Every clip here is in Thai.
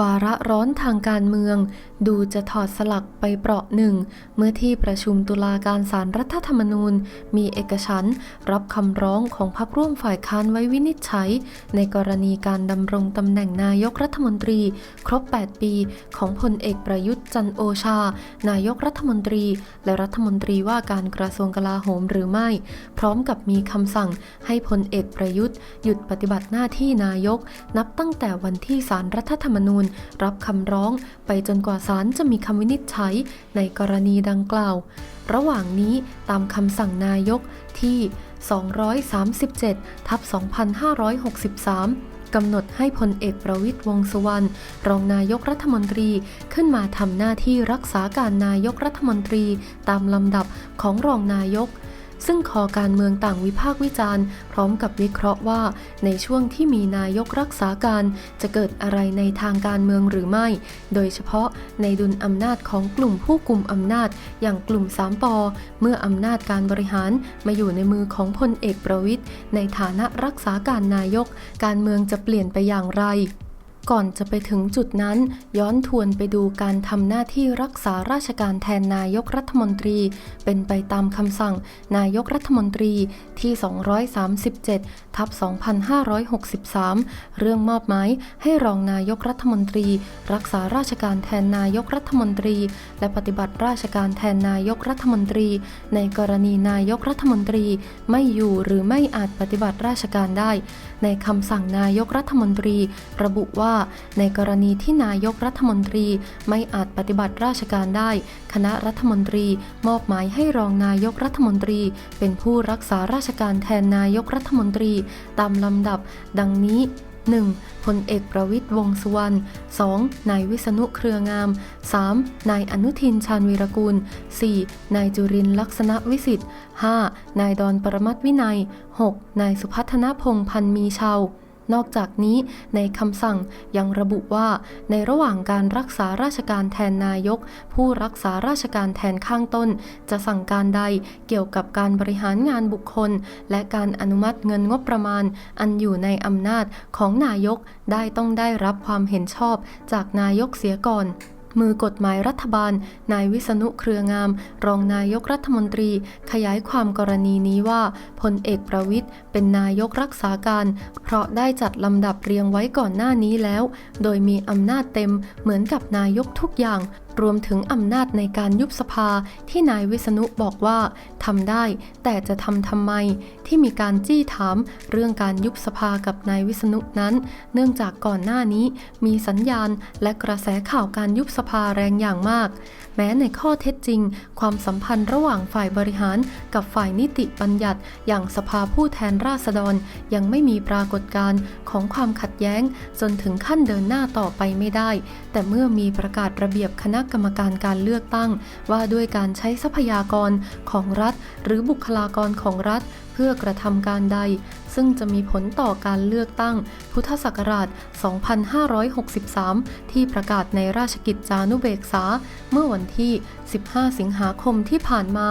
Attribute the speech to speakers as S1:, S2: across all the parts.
S1: วาระร้อนทางการเมือง ดูจะถอดสลักไปเปราะหนึ่ง เมื่อที่ประชุมตุลาการศารรัฐธรรมนูญ มีเอกฉันรับคำร้องของพรรคร่วมฝ่ายค้านไว้วินิจฉัย ในกรณีการดำรงตำแหน่งนายกรัฐมนตรี ครบ 8 ปี ของพลเอกประยุทธ์จันโอชา นายกรัฐมนตรี และรัฐมนตรีว่าการกระทรวงกลาโหมหรือไม่ พร้อมกับมีคำสั่งให้พลเอกประยุทธ์ หยุดปฏิบัติหน้าที่นายก นับตั้งแต่วันที่ศารรัฐธรรมนูญรับคำร้อง ไปจนกว่าศาลจะมีคำวินิจฉัยในกรณีดังกล่าว ระหว่างนี้ตามคำสั่งนายกที่ 237 ทับ 2563กำหนดให้พลเอกประวิตยวงษ์สุวรรณรองนายกรัฐมนตรีขึ้นมาทำหน้าที่รักษาการนายกรัฐมนตรีตามลำดับของรองนายก ซึ่งคอการเมืองต่างวิพากษ์วิจารณ์ พร้อมกับวิเคราะห์ว่า ในช่วงที่มีนายกรักษาการจะเกิดอะไรในทางการเมืองหรือไม่ โดยเฉพาะในดุลอำนาจของกลุ่มผู้กลุ่มอำนาจ อย่างกลุ่มสามปอเมื่ออำนาจการบริหารมาอยู่ในมือของพลเอกประวิทย์ในฐานะรักษาการนายก การเมืองจะเปลี่ยนไปอย่างไร ก่อนจะไปถึงจุดนั้น ย้อนทวนไปดูการทำหน้าที่รักษาราชการแทนนายกรัฐมนตรี เป็นไปตามคำสั่งนายกรัฐมนตรีที่ 237 ทับ 2563 เรื่องมอบหมายให้รองนายกรัฐมนตรี รักษาราชการแทนนายกรัฐมนตรี และปฏิบัติราชการแทนนายกรัฐมนตรี ในกรณีนายกรัฐมนตรีไม่อยู่หรือไม่อาจปฏิบัติราชการได้ ในคำสั่งนายกรัฐมนตรี ระบุว่าในกรณีที่นายกรัฐมนตรีไม่อาจปฏิบัติราชการได้ คณะรัฐมนตรีมอบหมายให้รองนายกรัฐมนตรี เป็นผู้รักษาราชการแทนนายกรัฐมนตรีตามลำดับ ดังนี้ 1. พลเอกประวิตยวงษ์สุวรรณ 2. นายวิษณุเครืองาม 3. นายอนุทินชาญวีรกูล 4. นายจุรินลักษณะวิสิทธิ์ 5. นายดอนปรมัตวินัย 6. นายสุพัฒนพงษ์พันธ์มีเชา นอกจากนี้ในคำสั่งยังระบุว่า ในระหว่างการรักษาราชการแทนนายก ผู้รักษาราชการแทนข้างต้น จะสั่งการใดเกี่ยวกับการบริหารงานบุคคล และการอนุมัติเงินงบประมาณ อันอยู่ในอำนาจของนายกได้ต้องได้รับความเห็นชอบจากนายกเสียก่อน มือกฎหมายรัฐบาล นายวิษณุเครืองาม รองนายกรัฐมนตรี ขยายความกรณีนี้ว่าพลเอกประวิทย์เป็นนายกรักษาการ เพราะได้จัดลำดับเรียงไว้ก่อนหน้านี้แล้ว โดยมีอำนาจเต็มเหมือนกับนายกทุกอย่าง รวมถึงอำนาจในการยุบสภาที่นายวิษณุบอกว่าทำได้ แต่จะทำทำไมที่มีการจี้ถามเรื่องการยุบสภากับนายวิษณุนั้น เนื่องจากก่อนหน้านี้มีสัญญาณและกระแสข่าวการยุบสภาแรงอย่างมาก แม้ในข้อเท็จจริง ความสัมพันธ์ระหว่างฝ่ายบริหารกับฝ่ายนิติบัญญัติ อย่างสภาผู้แทนราษฎรยังไม่มีปรากฏการณ์ของความขัดแย้ง จนถึงขั้นเดินหน้าต่อไปไม่ได้ แต่เมื่อมีประกาศระเบียบคณะกรรมการการเลือกตั้ง ว่าด้วยการใช้ทรัพยากรของรัฐ หรือบุคลากรของรัฐ เพื่อกระทำการใด ซึ่งจะมีผลต่อการเลือกตั้ง พุทธศักราช 2563 ที่ประกาศในราชกิจจานุเบกษา เมื่อวันที่ 15 สิงหาคมที่ผ่านมา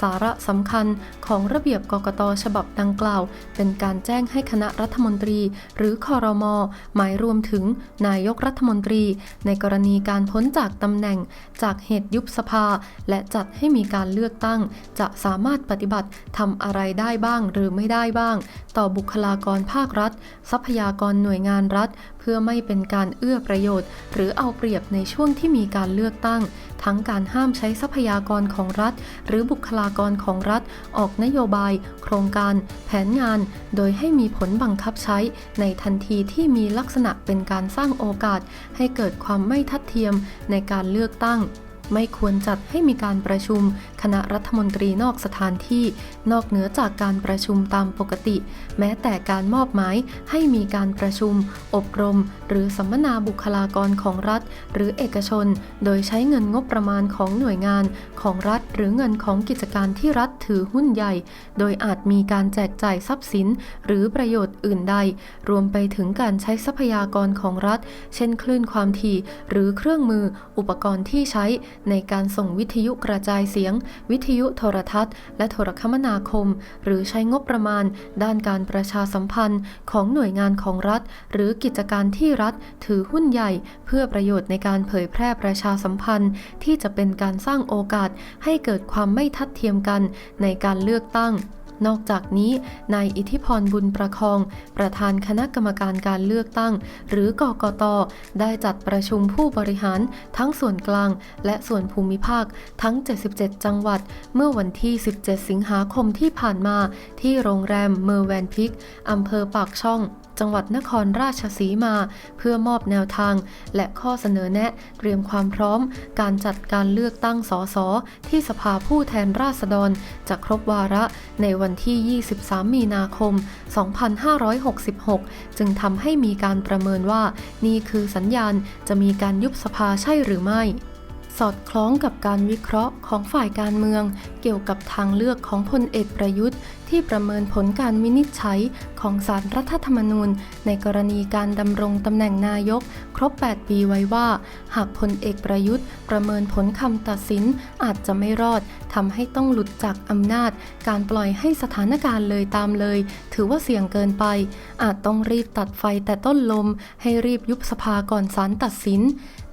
S1: สาระสำคัญของระเบียบกกตฉบับดังกล่าว เป็นการแจ้งให้คณะรัฐมนตรี หรือคอรมอหมายรวมถึงนายกรัฐมนตรี ในกรณีการพ้นจากตำแหน่งจากเหตุยุบสภา และจัดให้มีการเลือกตั้ง จะสามารถปฏิบัติทำอะไรได้บ้างหรือไม่ได้บ้าง ต่อบุคลากรภาครัฐ ทรัพยากรหน่วยงานรัฐ เพื่อไม่เป็นการเอื้อประโยชน์ หรือเอาเปรียบในช่วงที่มีการเลือกตั้ง ทั้งการห้ามใช้ทรัพยากรของรัฐ หรือบุคลากรของรัฐ ออกนโยบาย โครงการ แผนงาน โดยให้มีผลบังคับใช้ ในทันทีที่มีลักษณะเป็นการสร้างโอกาส ให้เกิดความไม่ทัดเทียมในการเลือกตั้ง ไม่ควรจัดให้มีการประชุมคณะรัฐมนตรีนอกสถานที่ นอกเหนือจากการประชุมตามปกติ แม้แต่การมอบหมายให้มีการประชุม อบรม หรือสัมมนาบุคลากรของรัฐ หรือเอกชน โดยใช้เงินงบประมาณของหน่วยงานของรัฐ หรือเงินของกิจการที่รัฐถือหุ้นใหญ่ โดยอาจมีการแจกจ่ายทรัพย์สิน หรือประโยชน์อื่นใด รวมไปถึงการใช้ทรัพยากรของรัฐ เช่น คลื่นความถี่ หรือเครื่องมือ อุปกรณ์ที่ใช้ในการส่งวิทยุกระจายเสียง วิทยุโทรทัศน์ และโทรคมนาคม หรือใช้งบประมาณ ด้านการประชาสัมพันธ์ของหน่วยงานของรัฐ หรือกิจการที่รัฐ ถือหุ้นใหญ่ เพื่อประโยชน์ในการเผยแพร่ประชาสัมพันธ์ ที่จะเป็นการสร้างโอกาสให้เกิดความไม่ทัดเทียมกันในการเลือกตั้ง นอกจากนี้นายอิทธิพรบุญประคอง ประธานคณะกรรมการการเลือกตั้ง หรือกกต ได้จัดประชุมผู้บริหาร ทั้งส่วนกลาง และส่วนภูมิภาคทั้ง 77 จังหวัด เมื่อวันที่ 17 สิงหาคมที่ผ่านมา ที่โรงแรมเมอร์แวนพิกอำเภอปากช่อง จังหวัดนครราชสีมา เพื่อมอบแนวทาง และข้อเสนอแนะเตรียมความพร้อม การจัดการเลือกตั้งสสที่สภาผู้แทนราษฎรจะครบวาระในวันที่ 23 มีนาคม 2566 จึงทำให้มีการประเมินว่า นี่คือสัญญาณจะมีการยุบสภาใช่หรือไม่ สอดคล้องกับการวิเคราะห์ของฝ่ายการเมือง เกี่ยวกับทางเลือกของพลเอกประยุทธ์ ที่ประเมินผลการวินิจฉัยของสารรัฐธรรมนูญ ในกรณีการดำรงตำแหน่งนายก ครบ 8 ปีไว้ว่า หากพลเอกประยุทธ์ ประเมินผลคำตัดสินอาจจะไม่รอดทำให้ต้องหลุดจากอำนาจ การปล่อยให้สถานการณ์เลยตามเลย ถือว่าเสี่ยงเกินไป อาจต้องรีบตัดไฟแต่ต้นลม ให้รีบยุบสภาก่อนศาลตัดสิน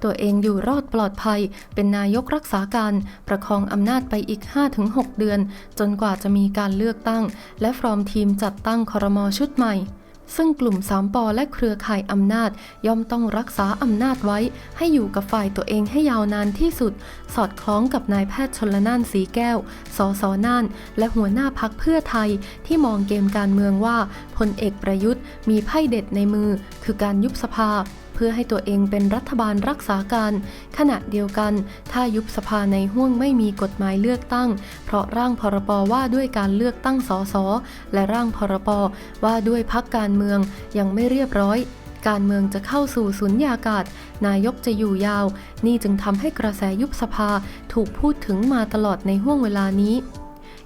S1: ตัวเองอยู่รอดปลอดภัย เป็นนายกรักษาการ ประคองอำนาจไปอีก 5-6 เดือน จนกว่าจะมีการเลือกตั้ง และฟร์มทีมจัดตั้งคอรมอชุดใหม่ซึ่งกลุ่มสามปอและเครือข่ายอำนาจ ย่อมต้องรักษาอำนาจไว้ ให้อยู่กับฝ่ายตัวเองให้ยาวนานที่สุด สอดคล้องกับนายแพทย์ชนละนานสีแก้ว สสน่าน และหัวหน้าพักเพื่อไทย ที่มองเกมการเมืองว่าพลเอกประยุทธ์มีไพ่เด็ดในมือ คือการยุบสภา พื่อให้ตัวเองเป็นรัฐบาลรักษาการ ขณะเดียวกัน ถ้ายุบสภาในห่วงไม่มีกฎหมายเลือกตั้ง เพราะร่างพรบว่าด้วยการเลือกตั้งสสและร่างพรบว่าด้วยพักการเมืองยังไม่เรียบร้อยการเมืองจะเข้าสู่สุญญากาศ นายกจะอยู่ยาว นี่จึงทำให้กระแสยุบสภาถูกพูดถึงมาตลอดในห่วงเวลานี้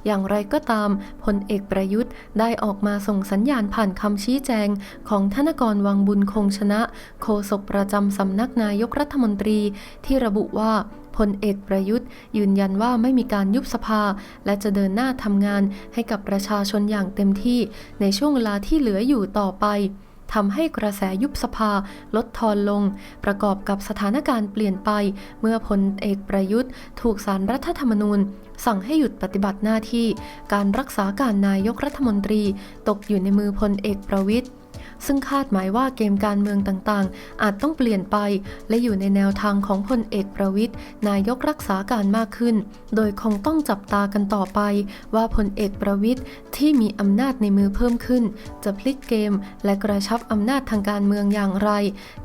S1: อย่างไรก็ตามพลเอกประยุทธ์ได้ออกมาส่งสัญญาณผ่านคำชี้แจง ของธนกรวังบุญคงชนะ โฆษกประจำสำนักนายกรัฐมนตรีที่ระบุว่าพลเอกประยุทธ์ ยืนยันว่าไม่มีการยุบสภา และจะเดินหน้าทำงานให้กับประชาชนอย่างเต็มที่ในช่วงเวลาที่เหลืออยู่ต่อไป ทำให้กระแสยุบสภาลดทอนลง ประกอบกับสถานการณ์เปลี่ยนไป เมื่อพลเอกประยุทธ์ ถูกสารรัฐธรรมนูญ สั่งให้หยุดปฏิบัติหน้าที่ การรักษาการนายกรัฐมนตรี ตกอยู่ในมือพลเอกประวิทย์ ซึ่งคาดหมายว่าเกมการเมืองต่างๆ อาจต้องเปลี่ยนไป และอยู่ในแนวทางของพลเอกประวิทย์นายกรักษาการมากขึ้น โดยคงต้องจับตากันต่อไป ว่าพลเอกประวิทย์ที่มีอำนาจในมือเพิ่มขึ้น จะพลิกเกม และกระชับอำนาจทางการเมืองอย่างไร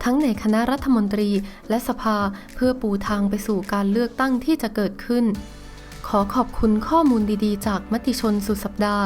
S1: ทั้งในคณะรัฐมนตรีและสภาเพื่อปูทางไปสู่การเลือกตั้งที่จะเกิดขึ้น ขอขอบคุณข้อมูลดีๆ จากมติชนสุดสัปดาห์